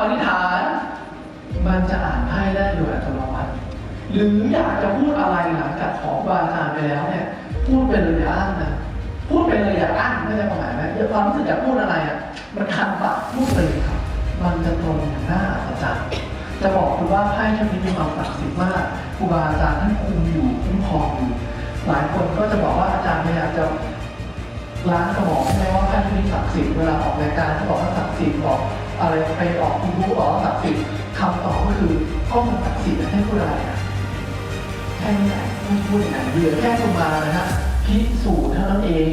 อธิษฐาน มันจะอ่านไพ่ได้โดยอัตโนมัติหรืออยากจะพูดอะไรหลังจากขอบาอาจารย์ไปแล้วเนี่ย พูดไปเลยอย่าอ้างนะพูดไปเลยอย่าอ้างไม่ใช่ความหมายนะอย่าความรู้สึกอยากพูดอะไรอะมันคันปากพูดไปเลยครับ มันจะตรงอย่างน่าอัศจรรย์จะบอกคุณว่าไพ่ท่านนี้มีความศักดิ์สิทธิ์มากครูบาอาจารย์ท่านคุมอยู่คุ้มครองอยู่หลายคนก็จะบอกว่าอาจารย์พยายามจะล้างสมองใช่ไหมว่าท่านมีศักดิ์สิทธิ์เวลาออกรายการที่บอกว่าศักดิ์สิทธิ์บอก อะไรไปออกคุณรู้ออกศักดิ์สิทธิ์คำตอบก็คือข้อมันศักดิ์สิทธิ์ให้พูดอะไรอะแค่นี้แหละไม่พูดอย่างไรเหลือแค่คุณมานะฮะพิสูจน์เท่านั้นเอง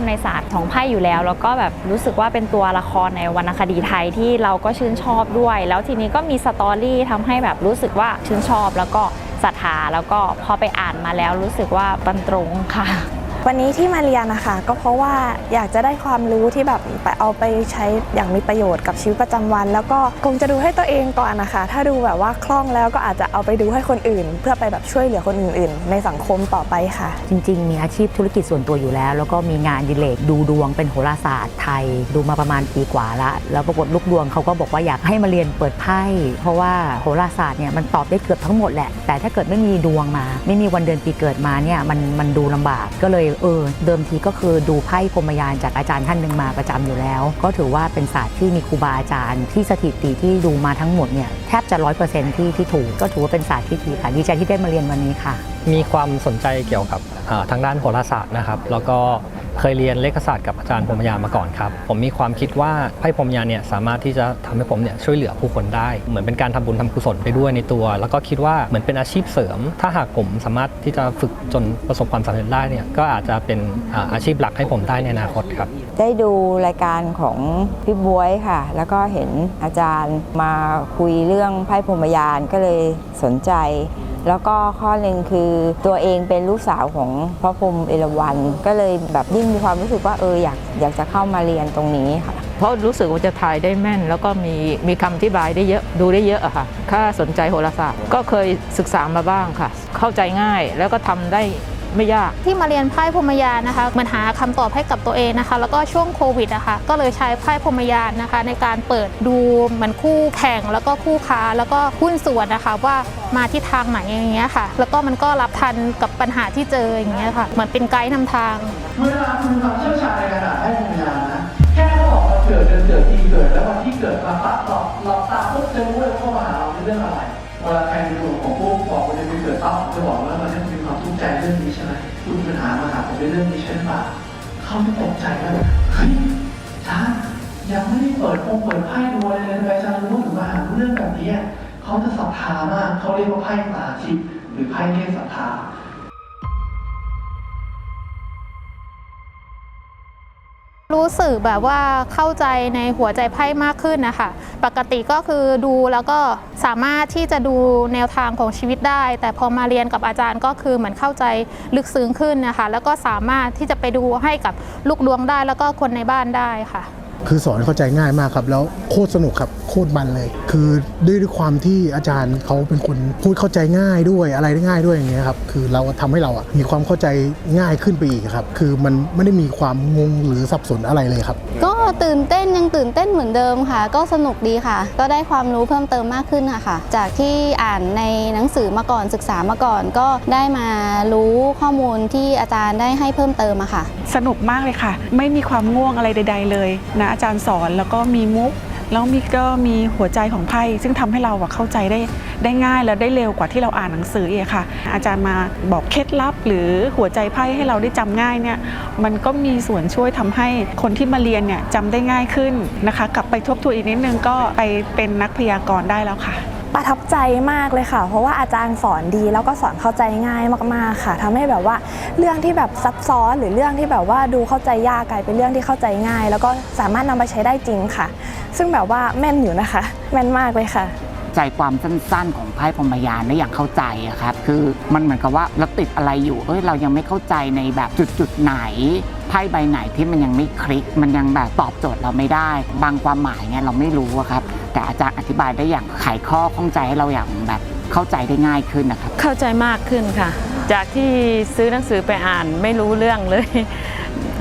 อบในศาสตร์ของไพ่อยู่แล้ว แล้วก็แบบรู้สึกว่าเป็นตัวละครในวรรณคดีไทยที่เราก็ชื่นชอบด้วย แล้วทีนี้ก็มีสตอรี่ทำให้แบบรู้สึกว่าชื่นชอบแล้วก็ศรัทธาแล้วก็พอไปอ่านมาแล้วรู้สึกว่าบันตรงค่ะ วันนี้ที่มาเรียนนะคะก็เพราะว่าอยากจะได้ความรู้ที่แบบไปเอาไปใช้อย่างมีประโยชน์กับชีวิตประจำวัน แล้วก็คงจะดูให้ตัวเองก่อนนะคะ ถ้าดูแบบว่าคล่องแล้วก็อาจจะเอาไปดูให้คนอื่น เพื่อไปแบบช่วยเหลือคนอื่น ๆ ในสังคมต่อไปค่ะ จริง ๆ มีอาชีพธุรกิจส่วนตัวอยู่แล้ว แล้วก็มีงานดิเลกดูดวงเป็นโหราศาสตร์ไทย ดูมาประมาณปีกว่าละแล้วปรากฏลูกดวงเขาก็บอกว่าอยากให้มาเรียนเปิดไพ่เพราะว่าโหราศาสตร์เนี่ยมันตอบได้เกือบทั้งหมดแหละแต่ถ้าเกิดไม่มีดวงมา ไม่มีวันเดือนปีเกิดมาเนี่ยมันมันดูลำบากก็เลยเออเดิมทีก็คือดูไพ่พรมยานจากอาจารย์ท่านหนึ่งมาประจำอยู่แล้ว ก็ถือว่าเป็นศาสตร์ที่มีครูบาอาจารย์ ที่สถิติที่ดูมาทั้งหมดเนี่ยแทบจะร้อยเปอร์เซ็นต์ที่ที่ถูกก็ถือว่าเป็นศาสตร์ที่ดีค่ะดีใจที่ได้มาเรียนวันนี้ค่ะมีความสนใจเกี่ยวกับทางด้านโหราศาสตร์นะครับ แล้วก็เคยเรียนเลขศาสตร์กับอาจารย์พรมยานมาก่อนครับ ผมมีความคิดว่าไพ่พรมยานเนี่ยสามารถที่จะทำให้ผมเนี่ยช่วยเหลือผู้คนได้ เหมือนเป็นการทำบุญทำกุศลไปด้วยในตัว แล้วก็คิดว่าเหมือนเป็นอาชีพเสริม ถ้าหากผมสามารถที่จะฝึกจนประสบความสำเร็จได้เนี่ยก็อาจจะเป็นอาอาชีพหลักให้ผมได้ในอนาคตครับ ได้ดูรายการของพี่บวยค่ะ แล้วก็เห็นอาจารย์มาคุยเรื่องไพ่พรมยานก็เลยสนใจ แล้วก็ข้อหนึ่งคือตัวเองเป็นลูกสาวของพระพรหมเอราวัณก็เลยแบบยิ่งมีความรู้สึกว่าเอออยากอยากจะเข้ามาเรียนตรงนี้ค่ะ เพราะรู้สึกว่าจะถ่ายได้แม่น แล้วก็มีมีคำอธิบายได้เยอะดูได้เยอะอะค่ะถ้าสนใจโหราศาสตร์ก็เคยศึกษามาบ้างค่ะ เข้าใจง่ายแล้วก็ทำได้ ไม่ยาก ที่มาเรียนไพ่พรหมยานนะคะมันหาคำตอบให้กับตัวเองนะคะ แล้วก็ช่วงโควิดนะคะก็เลยใช้ไพ่พรหมยานนะคะ ในการเปิดดูเหมือนคู่แข่งแล้วก็คู่ค้าแล้วก็หุ้นส่วนนะคะว่ามาที่ทางไหนอย่างเงี้ยค่ะ แล้วก็มันก็รับทันกับปัญหาที่เจออย่างเงี้ยค่ะเหมือนเป็นไกด์นำทางเวลาคุณมีความเชี่ยวชาญในการอ่านไพ่พรหมยานนะแค่เขาบอกวันเกิดเดือนเกิดปีเกิดแล้ววันที่เกิดมาปั๊บเราเราตามปุ๊บจะรู้เลยเข้ามาหาเราเป็นเรื่องอะไรเวลาใครดูดวงของพวกบอกวันเดือนปีเกิดปั๊บผมจะบอกว่ามันจะ มีความทุกข์ใจเรื่องนี้ใช่ไหมคุณมีปัญหามาหาผมเป็นเรื่องนี้ใช่ไหมเขาไม่ตกใจว่าเฮ้ยช้ายังไม่ได้เปิดโปงเปิดไพ่ดูอะไรเลยทำไมจ้ารู้ถึงมาหาเรื่องแบบนี้เขาจะศรัทธามากเขาเรียกว่าไพ่ตาทิพย์หรือไพ่เทพศรัทธา รู้สึกแบบว่าเข้าใจในหัวใจไพ่มากขึ้นนะคะ ปกติก็คือดูแล้วก็สามารถที่จะดูแนวทางของชีวิตได้ แต่พอมาเรียนกับอาจารย์ก็คือเหมือนเข้าใจลึกซึ้งขึ้นนะคะ แล้วก็สามารถที่จะไปดูให้กับลูกดวงได้แล้วก็คนในบ้านได้ค่ะ คือสอนเข้าใจง่ายมากครับ แล้วโคตรสนุกครับโคตรมันเลย คือด้วยด้วยความที่อาจารย์เขาเป็นคนพูดเข้าใจง่ายด้วยอะไรได้ง่ายด้วยอย่างเงี้ยครับคือเราทำให้เราอะมีความเข้าใจง่ายขึ้นไปอีกครับ คือมันไม่ได้มีความงงหรือสับสนอะไรเลยครับ ก็ตื่นเต้นยังตื่นเต้นเหมือนเดิมค่ะ ก็สนุกดีค่ะ ก็ได้ความรู้เพิ่มเติมมากขึ้นอะค่ะ จากที่อ่านในหนังสือมาก่อนศึกษามาก่อน ก็ได้มารู้ข้อมูลที่อาจารย์ได้ให้เพิ่มเติมอะค่ะ สนุกมากเลยค่ะ ไม่มีความง่วงอะไรใด ๆ เลยนะอาจารย์สอนแล้วก็มีมุก แล้วมีก็มีหัวใจของไพ่ซึ่งทำให้เราเข้าใจได้ได้ง่ายและได้เร็วกว่าที่เราอ่านหนังสือเองค่ะ อาจารย์มาบอกเคล็ดลับ หรือหัวใจไพ่ให้เราได้จำง่ายเนี่ยมันก็มีส่วนช่วยทำให้คนที่มาเรียนเนี่ยจำได้ง่ายขึ้นนะคะ กลับไปทบทวนอีกนิดนึงก็ไปเป็นนักพยากรณ์ได้แล้วค่ะ ประทับใจมากเลยค่ะ เพราะว่าอาจารย์สอนดีแล้วก็สอนเข้าใจง่ายมากๆค่ะทำให้แบบว่าเรื่องที่แบบซับซ้อนหรือเรื่องที่แบบว่าดูเข้าใจยากกลายเป็นเรื่องที่เข้าใจง่าย แล้วก็สามารถนำไปใช้ได้จริงค่ะ ซึ่งแบบว่าแม่นอยู่นะคะ แม่นมากเลยค่ะ ใจความสั้นๆ ของไพ่พมยานได้อย่างเข้าใจอะครับคือมันเหมือนกับว่าเราติดอะไรอยู่เอ้ยเรายังไม่เข้าใจในแบบจุดๆไหนไพ่ใบไหนที่มันยังไม่คลิก มันยังแบบตอบโจทย์เราไม่ได้ บางความหมายเนี่ยเราไม่รู้อะครับ แต่อาจารย์อธิบายได้อย่างไขข้อข้องใจให้เราอย่างแบบเข้าใจได้ง่ายขึ้นนะครับ เข้าใจมากขึ้นค่ะ จากที่ซื้อหนังสือไปอ่านไม่รู้เรื่องเลย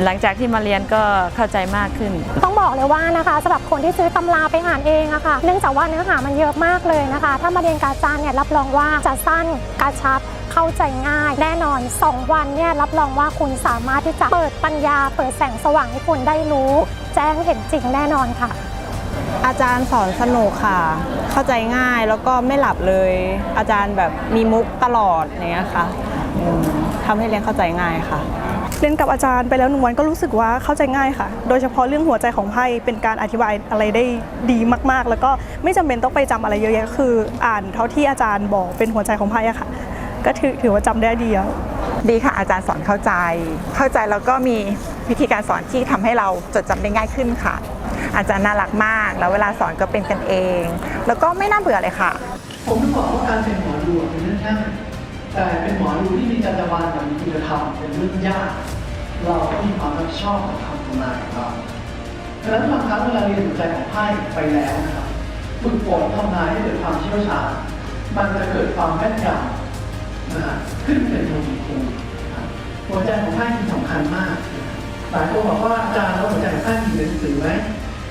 หลังจากที่มาเรียนก็เข้าใจมากขึ้น ต้องบอกเลยว่านะคะสำหรับคนที่ซื้อตำราไปอ่านเองอะค่ะเนื่องจากว่าเนื้อหามันเยอะมากเลยนะคะ ถ้ามาเรียนการจานเนี่ยรับรองว่าจะสั้นกระชับเข้าใจง่าย แน่นอน 2 วันเนี่ยรับรองว่าคุณสามารถที่จะเปิดปัญญา เปิดแสงสว่างให้คุณได้รู้ แจ้งเห็นจริงแน่นอนค่ะ อาจารย์สอนสนุกค่ะ เข้าใจง่ายแล้วก็ไม่หลับเลย อาจารย์แบบมีมุกตลอดอย่างเงี้ยค่ะอืมทำให้เรียนเข้าใจง่ายค่ะ เรียนกับอาจารย์ไปแล้วหนึ่งวันก็รู้สึกว่าเข้าใจง่ายค่ะ โดยเฉพาะเรื่องหัวใจของไพ่เป็นการอธิบายอะไรได้ดีมากๆ แล้วก็ไม่จำเป็นต้องไปจำอะไรเยอะแยะคือ อ่านเท่าที่อาจารย์บอกเป็นหัวใจของไพ่อะค่ะ ก็ถือถือว่าจำได้ดีแล้วดีค่ะอาจารย์สอนเข้าใจ เข้าใจแล้วก็มีวิธีการสอนที่ทำให้เราจดจำได้ง่ายขึ้นค่ะ อาจารย์น่ารักมาก แล้วเวลาสอนก็เป็นกันเอง แล้วก็ไม่น่าเบื่อเลยค่ะ ผมถึงบอกว่าการเป็นหมอดูเป็นเรื่องง่าย แต่เป็นหมอดูที่มีจรรยาบรรณอย่างมีคุณธรรมเป็นเรื่องยาก เราก็มีความรับผิดชอบกับคำทำนายของเราฉะนั้นบางครั้งเวลาเรียนหัวใจของไพ่ไปแล้วนะครับฝึกฝนทำนายให้เกิดความเชี่ยวชาญมันจะเกิดความแม่นยำนะขึ้นเป็นทวีคูณนะครับหัวใจของไพ่คือสำคัญมากหลายคนบอกว่าอาจารย์แล้วหัวใจของไพ่มีหนังสือไหม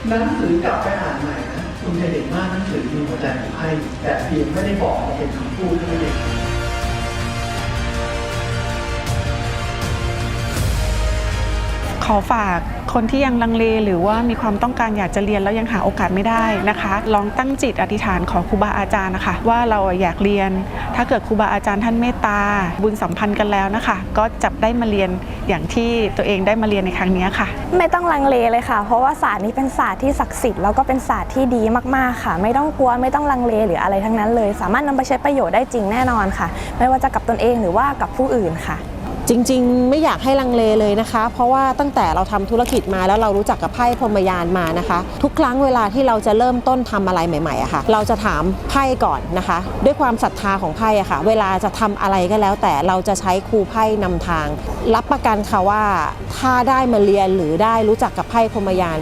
หนังสือกลับไปอ่านใหม่นะคุณจะเห็นว่าหนังสือมีหัวใจของไพ่แต่เพียงไม่ได้บอกเป็นคำพูดเท่านั้นเอง ขอฝากคนที่ยังลังเลหรือว่ามีความต้องการอยากจะเรียนแล้วยังหาโอกาสไม่ได้นะคะ ลองตั้งจิตอธิษฐานขอครูบาอาจารย์นะคะ ว่าเราอยากเรียน ถ้าเกิดครูบาอาจารย์ท่านเมตตา บุญสัมพันธ์กันแล้วนะคะ ก็จับได้มาเรียนอย่างที่ตัวเองได้มาเรียนในครั้งนี้ค่ะ ไม่ต้องลังเลเลยค่ะ เพราะว่าศาสตร์นี้เป็นศาสตร์ที่ศักดิ์สิทธิ์แล้วก็เป็นศาสตร์ที่ดีมากๆค่ะ ไม่ต้องกลัวไม่ต้องลังเลหรืออะไรทั้งนั้นเลย สามารถนำไปใช้ประโยชน์ได้จริงแน่นอนค่ะ ไม่ว่าจะกับตนเองหรือว่ากับผู้อื่นค่ะ จริงๆ ไม่อยากให้ลังเลเลยนะคะ เพราะว่าตั้งแต่เราทำธุรกิจมาแล้วเรารู้จักกับไพ่พรมยานมานะคะ ทุกครั้งเวลาที่เราจะเริ่มต้นทำอะไรใหม่ๆอะค่ะ เราจะถามไพ่ก่อนนะคะ ด้วยความศรัทธาของไพ่อะค่ะ เวลาจะทำอะไรก็แล้ว แต่เราจะใช้ครูไพ่นำทาง รับประกันค่ะว่าถ้าได้มาเรียนหรือได้รู้จักกับไพ่พรมยาน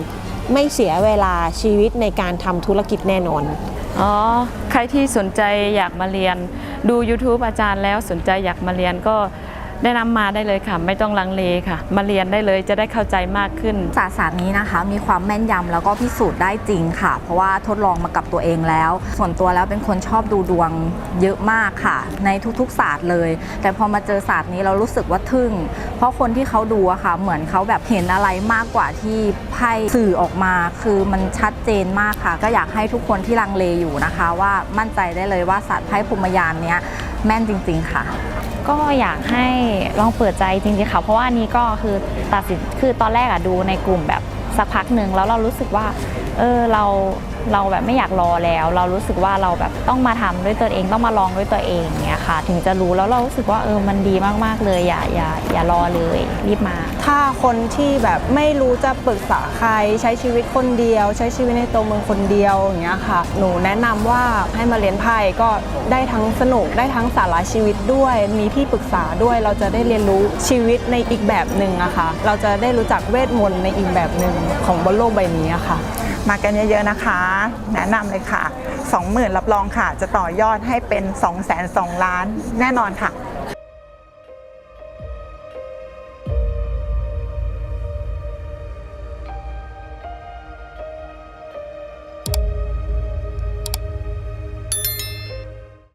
ไม่เสียเวลาชีวิตในการทำธุรกิจแน่นอนอ๋อใครที่สนใจอยากมาเรียนดู YouTube อาจารย์แล้วสนใจอยากมาเรียนก็ แนะนำมาได้เลยค่ะ ไม่ต้องลังเลค่ะ มาเรียนได้เลยจะได้เข้าใจมากขึ้น ศาสตร์ศาสตร์นี้นะคะ มีความแม่นยำแล้วก็พิสูจน์ได้จริงค่ะ เพราะว่าทดลองมากับตัวเองแล้ว ส่วนตัวแล้วเป็นคนชอบดูดวงเยอะมากค่ะ ในทุกๆศาสตร์เลย แต่พอมาเจอศาสตร์นี้เรารู้สึกว่าทึ่ง เพราะคนที่เขาดูอะค่ะ เหมือนเขาแบบเห็นอะไรมากกว่าที่ไพ่สื่อออกมา คือมันชัดเจนมากค่ะ ก็อยากให้ทุกคนที่ลังเลอยู่นะคะ ว่ามั่นใจได้เลยว่าศาสตร์ไพ่พรหมยานเนี้ยแม่นจริง ๆ ค่ะ ก็อยากให้ลองเปิดใจจริงๆค่ะ เพราะว่านนี้ก็คือตัดสินคือตอนแรกอะดูในกลุ่มแบบสักพักหนึ่งแล้วเรารู้สึกว่า เออเรา เราแบบไม่อยากรอแล้ว เรารู้สึกว่าเราแบบต้องมาทำด้วยตัวเองต้องมาลองด้วยตัวเองเนี้ยค่ะ ถึงจะรู้แล้วเรารู้สึกว่าเออมันดีมากๆเลยอย่าอย่าอย่ารอเลยรีบมา ถ้าคนที่แบบไม่รู้จะปรึกษาใครใช้ชีวิตคนเดียว ใช้ชีวิตในตัวเมืองคนเดียวอย่างเงี้ยค่ะ หนูแนะนำว่าให้มาเรียนไพ่ก็ได้ทั้งสนุกได้ทั้งสาระชีวิตด้วย มีที่ปรึกษาด้วยเราจะได้เรียนรู้ชีวิตในอีกแบบหนึ่งอะค่ะเราจะได้รู้จักเวทมนต์ในอีกแบบหนึ่งของบนโลกใบนี้อะค่ะ มากันเยอะๆนะคะ แนะนำเลยค่ะ 20,000 รับรองค่ะ จะต่อยอดให้เป็น2 2 0 0 0 0 ล้านแน่นอนค่ะ